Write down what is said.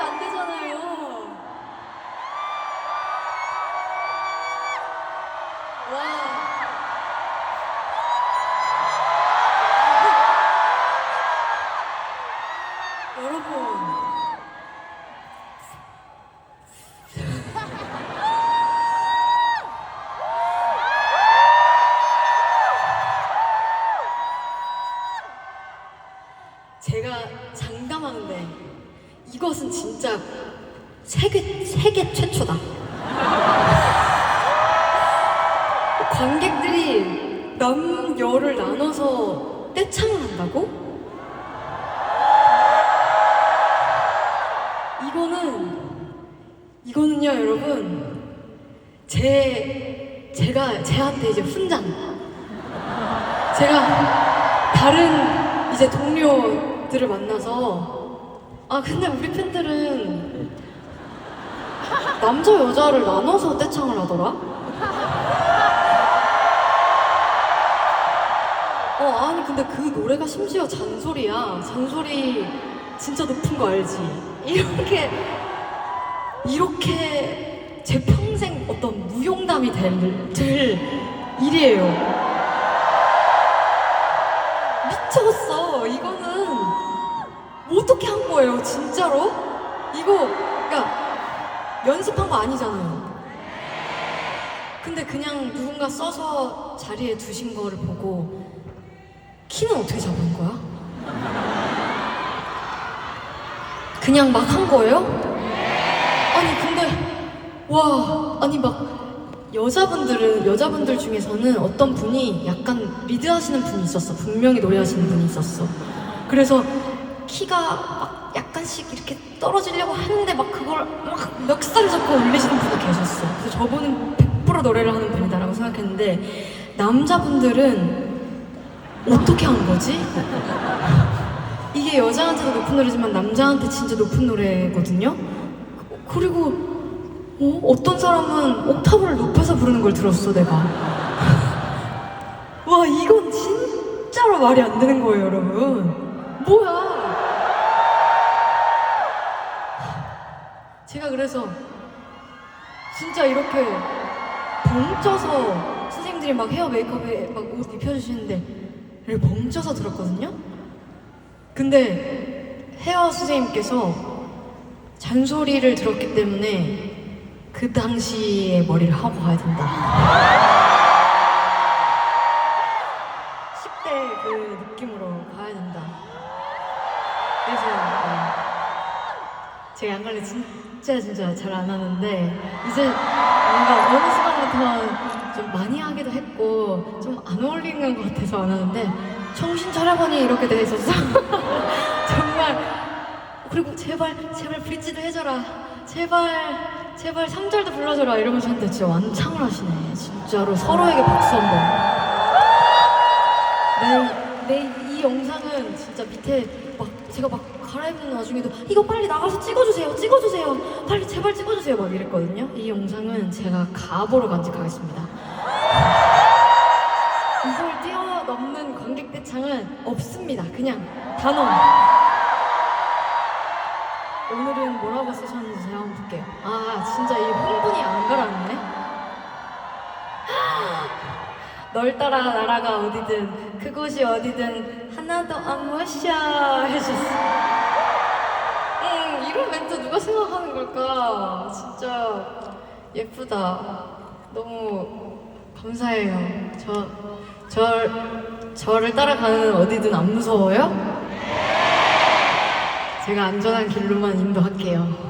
안 되잖아요. 와. 여러분. 제가 장담하는데 이것은 진짜 세계 세계 최초다. 관객들이 남열을 나눠서 떼창을 한다고? 이거는 이거는요 여러분 제 제가 제한테 이제 훈장 제가 다른 이제 동료들을 만나서 아 근데 우리 팬들은 남자 여자를 나눠서 떼창을 하더라. 어 아니 근데 그 노래가 심지어 잔소리야. 잔소리 진짜 높은 거 알지? 이렇게 이렇게 제 평생 어떤 무용담이 될, 될 일이에요. 미쳤어. 이거는 어떻게 한 거예요, 진짜로? 이거, 그러니까 연습한 거 아니잖아요. 근데 그냥 누군가 써서 자리에 두신 거를 보고 키는 어떻게 잡은 거야? 그냥 막 한 거예요? 아니 근데 와 아니 막 여자분들은 여자분들 중에서는 어떤 분이 약간 리드하시는 분이 있었어 분명히 노래하시는 분이 있었어 그래서 키가 막 약간씩 이렇게 떨어지려고 하는데 막 그걸 막 멱살 잡고 올리시는 분이 계셨어 그래서 저분은 100% 노래를 하는 분이다라고 생각했는데 남자분들은 어떻게 한 거지? 이게 여자한테도 높은 노래지만 남자한테 진짜 높은 노래거든요. 그리고 어? 어떤 사람은 옥타브를 높여서 부르는 걸 들었어 내가. 와 이건 진짜로 말이 안 되는 거예요 여러분. 뭐야? 그래서 진짜 이렇게 벙쪄서 선생님들이 막 헤어 메이크업에 막 옷 입혀주시는데 이렇게 벙쪄서 들었거든요. 근데 헤어 선생님께서 잔소리를 들었기 때문에 그 당시에 머리를 하고 가야 된다. 10대 그 느낌으로 가야 된다. 그래서 어, 제가 양갈래 진짜 진짜 잘 안 하는데 이제 뭔가 어느 순간부터 좀 많이 하기도 했고 좀 안 어울리는 것 같아서 안 하는데 정신 차려보니 이렇게 돼 있었어 정말 그리고 제발 제발 브릿지도 해줘라. 제발 제발 3절도 불러줘라. 이러면서 했는데 진짜 완창을 하시네. 진짜로 서로에게 박수 한번. 내, 내이 영상은 진짜 밑에 막 제가 막 갈아입는 와중에도 이거 빨리 나가서 찍어주세요 찍어주세요. 빨리 제발 찍어주세요. 막 이랬거든요. 이 영상은 제가 가보로 간직하겠습니다. 이걸 뛰어넘는 관객 대창은 없습니다. 그냥 단언. 오늘은 뭐라고 쓰셨는지 제가 한번 볼게요. 아 진짜 이 흥분이 안 가라앉네 널 따라 나라가 어디든 그곳이 어디든 하나도 안 멋이야 해주셨어. 음 이런 멘트 누가 생각하는 걸까? 진짜 예쁘다. 너무 감사해요. 저, 절, 저를 따라가는 어디든 안 무서워요? 제가 안전한 길로만 인도할게요.